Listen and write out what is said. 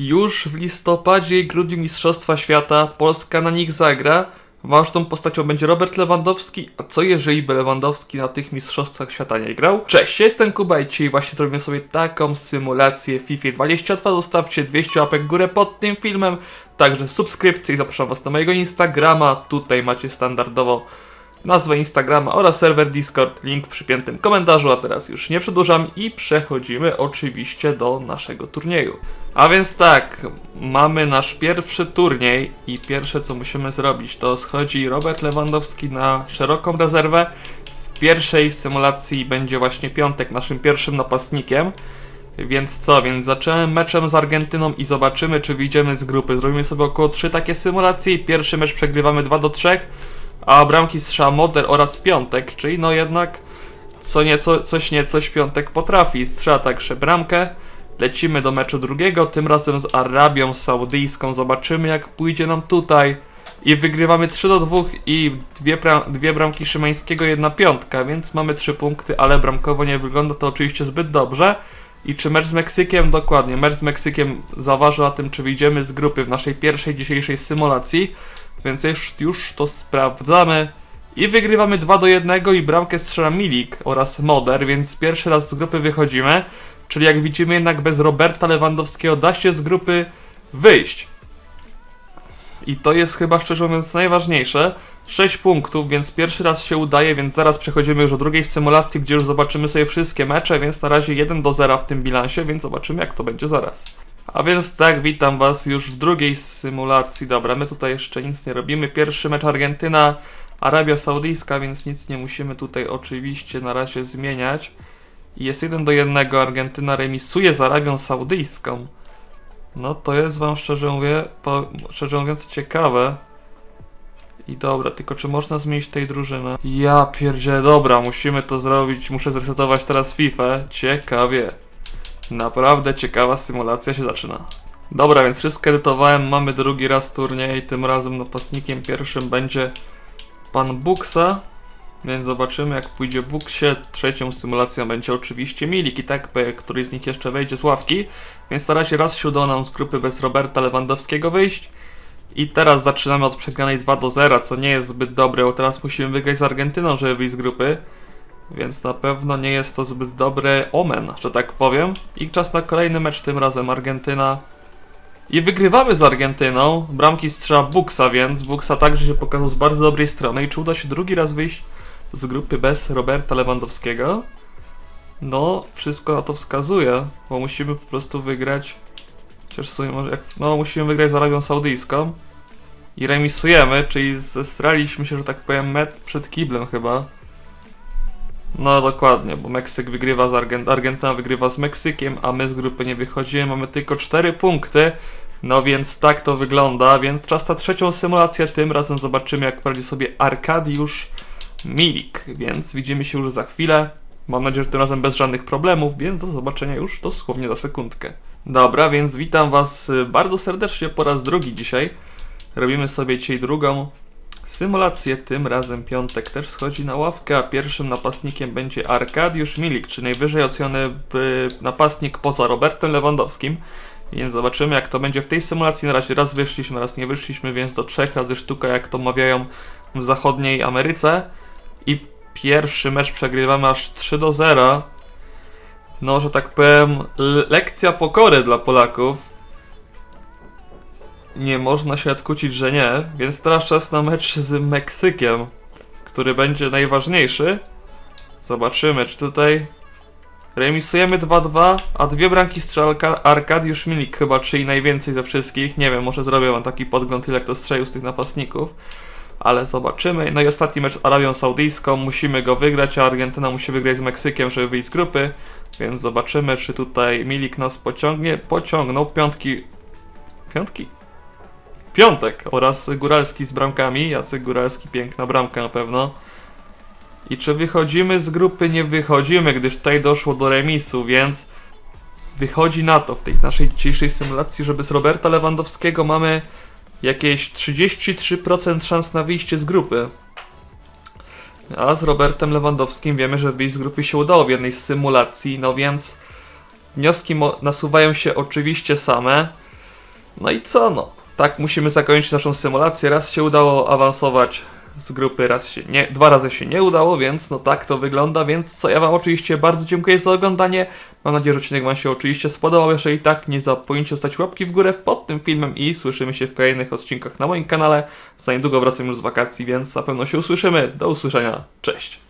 Już w listopadzie i grudniu Mistrzostwa Świata Polska na nich zagra. Ważną postacią będzie Robert Lewandowski, a co jeżeli by Lewandowski na tych Mistrzostwach Świata nie grał? Cześć, jestem Kuba i dzisiaj właśnie zrobimy sobie taką symulację FIFA 22. Zostawcie 200 łapek górę pod tym filmem, także subskrypcję i zapraszam was na mojego Instagrama. Tutaj macie standardowo nazwę Instagrama oraz serwer Discord, link w przypiętym komentarzu, a teraz już nie przedłużam i przechodzimy oczywiście do naszego turnieju. A więc tak, mamy nasz pierwszy turniej i pierwsze co musimy zrobić to schodzi Robert Lewandowski na szeroką rezerwę. W pierwszej symulacji będzie właśnie Piątek naszym pierwszym napastnikiem. Więc co, więc zacząłem meczem z Argentyną i zobaczymy czy wyjdziemy z grupy. Zrobimy sobie około 3 takie symulacje pierwszy mecz przegrywamy 2 do 3, a bramki strzela Moder oraz Piątek, czyli no jednak co nieco, coś niecoś Piątek potrafi. Strzela także bramkę. Lecimy do meczu drugiego, tym razem z Arabią Saudyjską. Zobaczymy jak pójdzie nam tutaj. I wygrywamy 3 do 2 i dwie, dwie bramki Szymańskiego, jedna piątka, więc mamy 3 punkty, ale bramkowo nie wygląda to oczywiście zbyt dobrze. I czy mecz z Meksykiem? Dokładnie, mecz z Meksykiem zaważy na tym, czy wyjdziemy z grupy w naszej pierwszej dzisiejszej symulacji. Więc już, już to sprawdzamy. I wygrywamy 2 do 1 i bramkę strzela Milik oraz Moder, więc pierwszy raz z grupy wychodzimy. Czyli jak widzimy jednak bez Roberta Lewandowskiego da się z grupy wyjść. I to jest chyba szczerze mówiąc najważniejsze. 6 punktów, więc pierwszy raz się udaje, więc zaraz przechodzimy już do drugiej symulacji, gdzie już zobaczymy sobie wszystkie mecze, więc na razie 1 do 0 w tym bilansie, więc zobaczymy jak to będzie zaraz. A więc tak, witam was już w drugiej symulacji. Dobra, my tutaj jeszcze nic nie robimy. Pierwszy mecz Argentyna, Arabia Saudyjska, więc nic nie musimy tutaj oczywiście na razie zmieniać. I jest 1 do 1, Argentyna remisuje z Arabią Saudyjską. No to jest wam szczerze mówię, po, szczerze mówiąc ciekawe. I dobra, tylko czy można zmienić tej drużyny? Ja pierdzie, dobra, musimy to zrobić, muszę zresetować teraz FIFA. Ciekawie. Naprawdę ciekawa symulacja się zaczyna. Dobra, więc wszystko edytowałem, mamy drugi raz turniej, tym razem napastnikiem pierwszym będzie pan Buksa. Więc zobaczymy jak pójdzie Buksie. Trzecią symulacją będzie oczywiście Milik i tak, który z nich jeszcze wejdzie z ławki. Więc na razie raz się udało nam z grupy bez Roberta Lewandowskiego wyjść. I teraz zaczynamy od przegranej 2 do 0, co nie jest zbyt dobre, bo teraz musimy wygrać z Argentyną, żeby wyjść z grupy. Więc na pewno nie jest to zbyt dobry omen, że tak powiem. I czas na kolejny mecz, tym razem Argentyna. I wygrywamy z Argentyną. Bramki strzela Buksa, więc Buksa także się pokazał z bardzo dobrej strony. I czy uda się drugi raz wyjść z grupy bez Roberta Lewandowskiego? No, wszystko na to wskazuje, bo musimy po prostu wygrać. Chociaż w sumie może jak, no, musimy wygrać z Arabią Saudyjską. I remisujemy, czyli zesraliśmy się, że tak powiem, met przed kiblem chyba. No dokładnie, bo Meksyk wygrywa z Argent Argentyna wygrywa z Meksykiem, a my z grupy nie wychodzimy, mamy tylko 4 punkty. No więc tak to wygląda, więc czas na trzecią symulację, tym razem zobaczymy jak poradzi sobie Arkadiusz Milik, więc widzimy się już za chwilę. Mam nadzieję, że tym razem bez żadnych problemów, więc do zobaczenia już dosłownie za sekundkę. Dobra, więc witam was y, bardzo serdecznie po raz drugi dzisiaj. Robimy sobie dzisiaj drugą Symulację tym razem piątek też schodzi na ławkę, a pierwszym napastnikiem będzie Arkadiusz Milik, czy najwyżej oceniony y, napastnik poza Robertem Lewandowskim. Więc zobaczymy jak to będzie w tej symulacji. Na razie raz wyszliśmy, raz nie wyszliśmy, więc do trzech razy sztuka, jak to mawiają w zachodniej Ameryce. I pierwszy mecz przegrywamy aż 3 do 0. No, że tak powiem, lekcja pokory dla Polaków nie można się odkucić, że nie, więc teraz czas na mecz z Meksykiem, który będzie najważniejszy. Zobaczymy, czy tutaj remisujemy 2-2, a dwie bramki strzela Arka- Arkadiusz Milik chyba, czyli najwięcej ze wszystkich. Nie wiem, może zrobię wam taki podgląd, ile kto strzelił z tych napastników. Ale zobaczymy. No i ostatni mecz z Arabią Saudyjską. Musimy go wygrać, a Argentyna musi wygrać z Meksykiem, żeby wyjść z grupy. Więc zobaczymy, czy tutaj Milik nas pociągnie. Pociągnął piątki. Piątki? Piątek oraz Góralski z bramkami. Jacek Góralski, piękna bramka na pewno. I czy wychodzimy z grupy? Nie wychodzimy, gdyż tutaj doszło do remisu, więc wychodzi na to w tej naszej dzisiejszej symulacji, że bez Roberta Lewandowskiego mamy jakieś 33% szans na wyjście z grupy. A z Robertem Lewandowskim wiemy, że wyjść z grupy się udało w jednej z symulacji, no więc wnioski nasuwają się oczywiście same. No i co no? Tak musimy zakończyć naszą symulację. Raz się udało awansować z grupy, raz się nie, dwa razy się nie udało, więc no tak to wygląda, więc co ja wam oczywiście bardzo dziękuję za oglądanie. Mam nadzieję, że odcinek wam się oczywiście spodobał. Jeżeli tak, nie zapomnijcie zostać łapki w górę pod tym filmem i słyszymy się w kolejnych odcinkach na moim kanale. Za niedługo wracam już z wakacji, więc na pewno się usłyszymy. Do usłyszenia. Cześć!